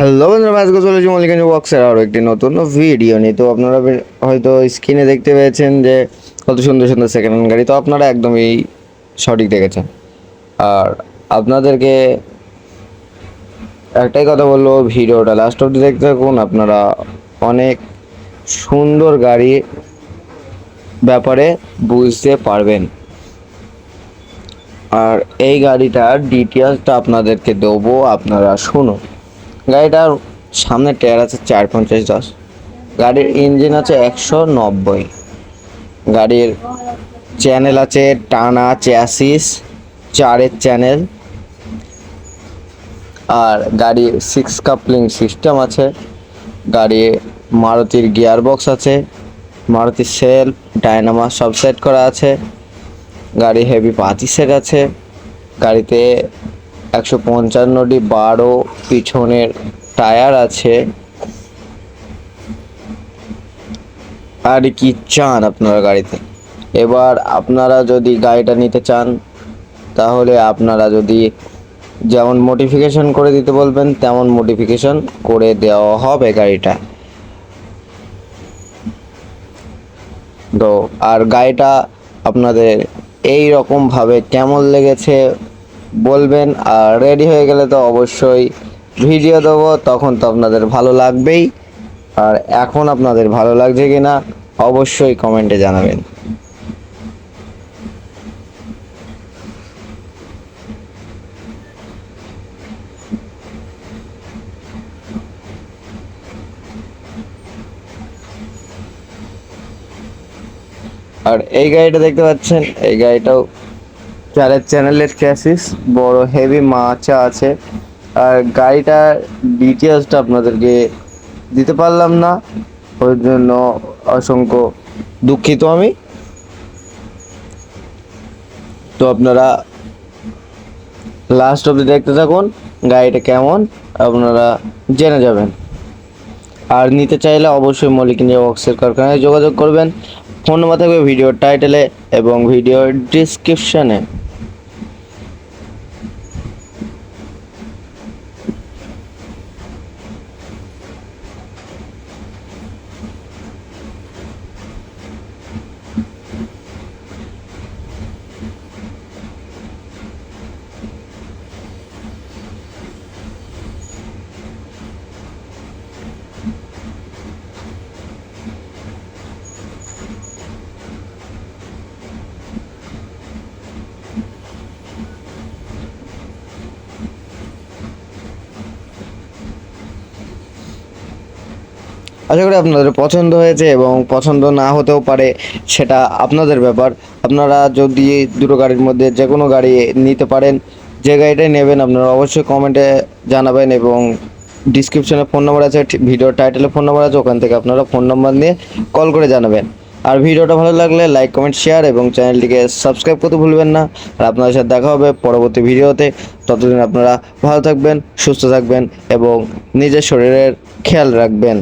Hello বন্ধুরা আজকে চলেছি মল্লিকাঞ্জ বক্সের আরও একটি নতুন ভিডিও নিয়ে। তো আপনারা হয়তো স্ক্রিনে দেখতে পেয়েছেন যে, কত সুন্দর সুন্দর সেকেন্ড হ্যান্ড গাড়ি। তো আপনারা একদমই সঠিক দেখেছেন। আর আপনাদেরকে একটাই কথা বলব, ভিডিওটা লাস্ট অব্দি দেখতে থাকুন। আপনারা অনেক সুন্দর গাড়ি ব্যাপারে বুঝতে পারবেন। আর এই গাড়িটার ডিটেলসটা আপনাদেরকে দেবো। আপনারা শুনুন। গাড়িটার সামনে টায়ার আছে চার পঞ্চাশ দশ। গাড়ির ইঞ্জিন আছে একশো নব্বই। গাড়ির চ্যানেল আছে টানা চ্যাসিস, চারের চ্যানেল। আর গাড়ির সিক্স কাপলিং সিস্টেম আছে। গাড়ি মারুতির গিয়ার বক্স আছে। মারুতি সেলফ, ডায়নামা সব সেট করা আছে। গাড়ি হেভি পাতি সেট আছে। গাড়িতে একশো পঞ্চান্নটি বারো পিছনের টায়ার আছে। আর কি চান আপনারা গাড়িতে? এবার আপনারা যদি গাড়িটা নিতে চান, তাহলে আপনারা যদি যেমন মডিফিকেশন করে দিতে বলবেন, তেমন মডিফিকেশন করে দেওয়া হবে গাড়িটা। তো আর গাড়িটা আপনাদের এই রকম ভাবে কেমন লেগেছে বলবেন। আর রেডি হয়ে গেলে তো অবশ্যই ভিডিও দেবো, তখন তো আপনাদের ভালো লাগবেই। আর এখন আপনাদের ভালো লাগছে কি না অবশ্যই কমেন্টে জানাবেন। আর এই গাড়িটা দেখতে পাচ্ছেন, এই গাড়িটাও চারের চ্যানেলের ক্যাসিস, বড় হেভি মাচা আছে। আর গাড়িটার ডিটেলসটা আপনাদেরকে দিতে পারলাম না। ওই জন্য অসংখ্য দুঃখিত আমি। তো আপনারা লাস্ট অবধি দেখতে থাকুন, গাড়িটা কেমন, আপনারা জেনে যাবেন। আর নিতে চাইলে অবশ্যই মলিক ইন্ডিয়া বক্সের কারখানায় যোগাযোগ করবেন। ফোন নাম্বার থাকবে ভিডিওর টাইটেলে এবং ভিডিওর ডিসক্রিপশানে আশা করি আপনাদের পছন্দ হয়েছে এবং পছন্দ না হতেও পারে সেটা আপনাদের ব্যাপার। আপনারা যদি দুটো গাড়ির মধ্যে যে কোনো গাড়ি নিতে পারেন, যে গাড়িটাই নেবেন আপনারা অবশ্যই কমেন্টে জানাবেন এবং ডিসক্রিপশনে ফোন নাম্বার আছে ভিডিওর টাইটেলে ফোন নাম্বার আছে, ওখান থেকে আপনারা ফোন নাম্বার নিয়ে কল করে জানাবেন। আর ভিডিওটা ভালো লাগলে লাইক কমেন্ট শেয়ার এবং চ্যানেলটিকে সাবস্ক্রাইব করতে ভুলবেন না। আর আপনাদের সাথে দেখা হবে পরবর্তী ভিডিওতে। ততদিন আপনারা ভালো থাকবেন, সুস্থ থাকবেন এবং নিজের শরীরের খেয়াল রাখবেন।